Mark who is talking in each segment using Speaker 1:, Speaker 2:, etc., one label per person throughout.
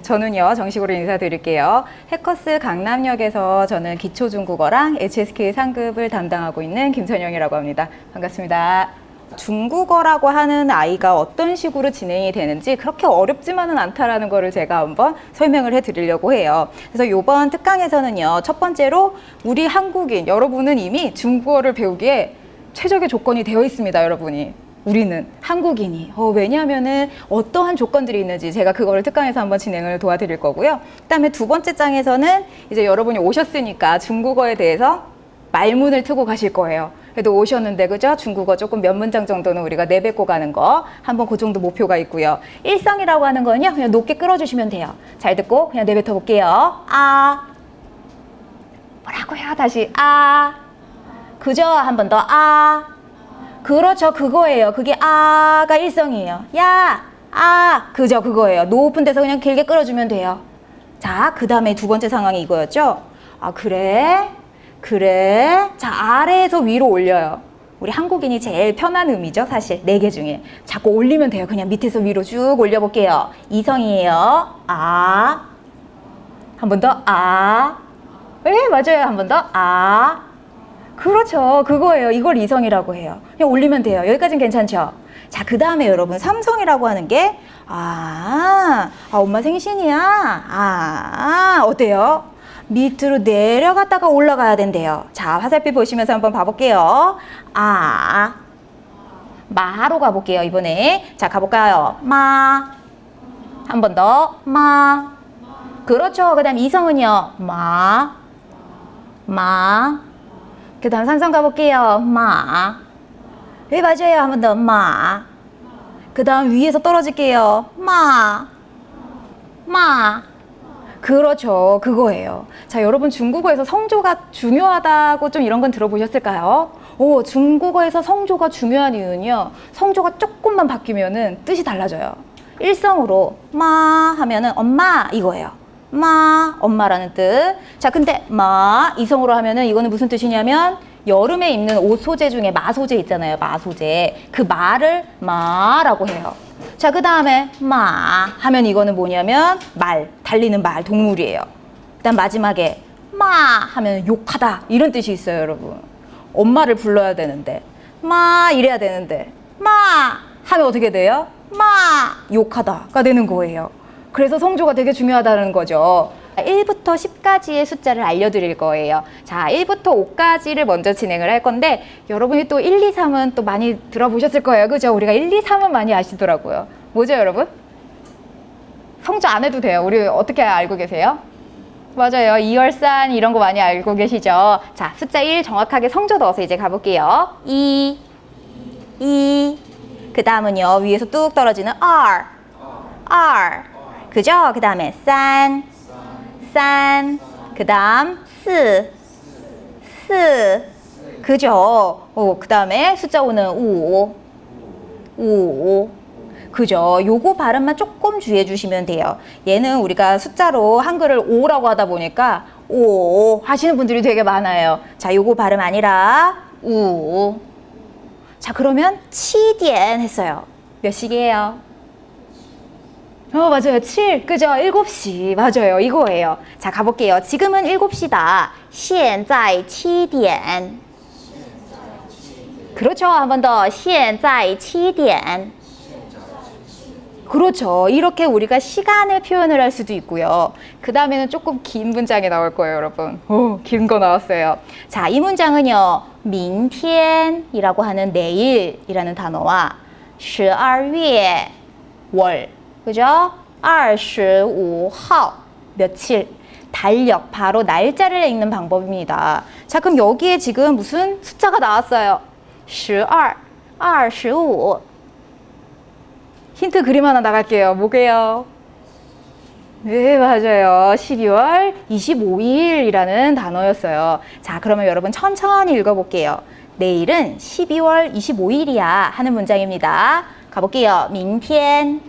Speaker 1: 저는요, 정식으로 인사드릴게요. 해커스 강남역에서 저는 기초 중국어랑 HSK 상급을 담당하고 있는 김선영이라고 합니다. 반갑습니다. 중국어라고 하는 아이가 어떤 식으로 진행이 되는지 그렇게 어렵지만은 않다라는 거를 제가 한번 설명을 해 드리려고 해요. 그래서 이번 특강에서는요, 첫 번째로 우리 한국인, 여러분은 이미 중국어를 배우기에 최적의 조건이 되어 있습니다, 여러분이. 우리는 한국인이 어, 왜냐하면은 어떠한 조건들이 있는지 제가 그거를 특강에서 한번 진행을 도와드릴 거고요. 그다음에 두 번째 장에서는 이제 여러분이 오셨으니까 중국어에 대해서 말문을 트고 가실 거예요. 그래도 오셨는데 그죠? 중국어 조금 몇 문장 정도는 우리가 내뱉고 가는 거 한번 그 정도 목표가 있고요. 일성이라고 하는 거는요 그냥 높게 끌어주시면 돼요. 잘 듣고 그냥 내뱉어 볼게요. 아 뭐라고요? 다시 아 그죠? 한 번 더 아. 그렇죠. 그거예요. 그게 아가 일성이에요. 야, 아. 그죠. 그거예요. 높은 데서 그냥 길게 끌어주면 돼요. 자, 그 다음에 두 번째 상황이 이거였죠. 아, 그래? 그래? 자, 아래에서 위로 올려요. 우리 한국인이 제일 편한 음이죠, 사실. 네 개 중에. 자꾸 올리면 돼요. 그냥 밑에서 위로 쭉 올려볼게요. 이성이에요. 아. 한 번 더, 아. 네, 맞아요. 한 번 더, 아. 그렇죠. 그거예요. 이걸 이성이라고 해요. 그냥 올리면 돼요. 여기까지는 괜찮죠? 자, 그 다음에 여러분, 삼성이라고 하는 게, 아, 아, 엄마 생신이야. 아, 어때요? 밑으로 내려갔다가 올라가야 된대요. 자, 화살표 보시면서 한번 봐볼게요. 아, 마로 가볼게요, 이번에. 자, 가볼까요? 마. 한 번 더, 마. 그렇죠. 그 다음 이성은요, 마. 마. 그 다음 삼성 가볼게요. 마. 네, 맞아요. 한 번 더. 마. 그 다음 위에서 떨어질게요. 마. 마. 그렇죠. 그거예요. 자, 여러분 중국어에서 성조가 중요하다고 좀 이런 건 들어보셨을까요? 오, 중국어에서 성조가 중요한 이유는요. 성조가 조금만 바뀌면은 뜻이 달라져요. 일성으로 마 하면은 엄마 이거예요. 마 엄마라는 뜻. 자, 근데 마 이성으로 하면은 이거는 무슨 뜻이냐면 여름에 입는 옷 소재 중에 마 소재 있잖아요. 마 소재. 그 마를 마라고 해요. 자, 그 다음에 마 하면 이거는 뭐냐면 말, 달리는 말, 동물이에요. 그다음 마지막에 마 하면 욕하다 이런 뜻이 있어요, 여러분. 엄마를 불러야 되는데 마 이래야 되는데 마 하면 어떻게 돼요? 마 욕하다가 되는 거예요. 그래서 성조가 되게 중요하다는 거죠. 1부터 10까지의 숫자를 알려드릴 거예요. 자, 1부터 5까지를 먼저 진행을 할 건데, 여러분이 또 1, 2, 3은 또 많이 들어보셨을 거예요. 그죠? 우리가 1, 2, 3은 많이 아시더라고요. 뭐죠, 여러분? 성조 안 해도 돼요. 우리 어떻게 알고 계세요? 맞아요. 이열산 이런 거 많이 알고 계시죠? 자, 숫자 1 정확하게 성조 넣어서 이제 가볼게요. 2, 2, 그 다음은요, 위에서 뚝 떨어지는 R, R. 그죠? 그 다음에 3, 3, 그 다음 4, 4. 그죠? 오, 그 다음에 숫자 5는 5, 5. 그죠? 요거 발음만 조금 주의해 주시면 돼요. 얘는 우리가 숫자로 한글을 5라고 하다 보니까 5 하시는 분들이 되게 많아요. 자, 요거 발음 아니라 우. 자, 그러면 치디엔 했어요. 몇 시기예요? 어, 맞아요. 7. 그죠? 7시. 맞아요. 이거예요. 자, 가볼게요. 지금은 7시다. 现在7点. 그렇죠. 한 번 더. 现在7点. 그렇죠. 이렇게 우리가 시간을 표현을 할 수도 있고요. 그 다음에는 조금 긴 문장이 나올 거예요, 여러분. 오, 긴 거 나왔어요. 자, 이 문장은요. 明天이라고 하는 내일이라는 단어와 12월 월 그죠? 25号 며칠 달력 바로 날짜를 읽는 방법입니다. 자, 그럼 여기에 지금 무슨 숫자가 나왔어요? 12, 25 힌트 그림 하나 나갈게요. 뭐게요? 네, 맞아요. 12월 25일이라는 단어였어요. 자, 그러면 여러분 천천히 읽어볼게요. 내일은 12월 25일이야 하는 문장입니다. 가볼게요. 明天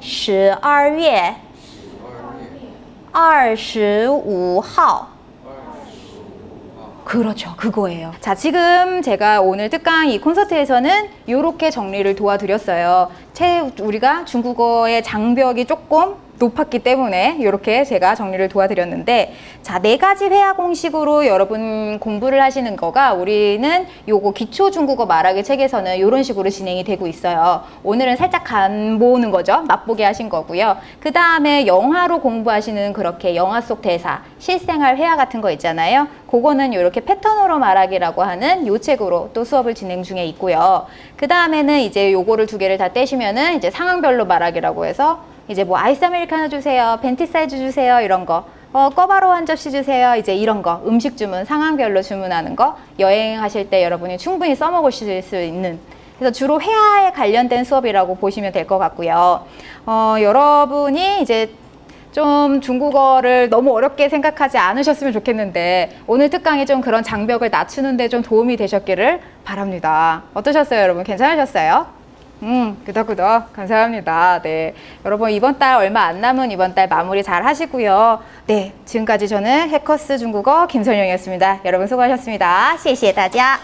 Speaker 1: 12月25号 그렇죠. 그거예요. 자, 지금 제가 오늘 특강 이 콘서트에서는 이렇게 정리를 도와드렸어요. 채, 우리가 중국어의 장벽이 조금 높았기 때문에 이렇게 제가 정리를 도와드렸는데 자 네 가지 회화 공식으로 여러분 공부를 하시는 거가 우리는 요거 기초 중국어 말하기 책에서는 이런 식으로 진행이 되고 있어요. 오늘은 살짝 간 보는 거죠. 맛보게 하신 거고요. 그 다음에 영화로 공부하시는 그렇게 영화 속 대사, 실생활 회화 같은 거 있잖아요. 그거는 이렇게 패턴으로 말하기라고 하는 요 책으로 또 수업을 진행 중에 있고요. 그 다음에는 이제 요거를 두 개를 다 떼시면은 이제 상황별로 말하기라고 해서 이제 뭐 아이스 아메리카노 주세요, 벤티 사이즈 주세요 이런 거. 어, 꿔바로 한 접시 주세요. 이제 이런 거. 음식 주문, 상황별로 주문하는 거. 여행하실 때 여러분이 충분히 써먹으실 수 있는. 그래서 주로 회화에 관련된 수업이라고 보시면 될 것 같고요. 어, 여러분이 이제 좀 중국어를 너무 어렵게 생각하지 않으셨으면 좋겠는데 오늘 특강이 좀 그런 장벽을 낮추는데 좀 도움이 되셨기를 바랍니다. 어떠셨어요, 여러분? 괜찮으셨어요? 음, 끄덕끄덕. 감사합니다. 네. 여러분, 이번 달 얼마 안 남은 이번 달 마무리 잘 하시고요. 네. 지금까지 저는 해커스 중국어 김선영이었습니다. 여러분 수고하셨습니다. 谢谢大家.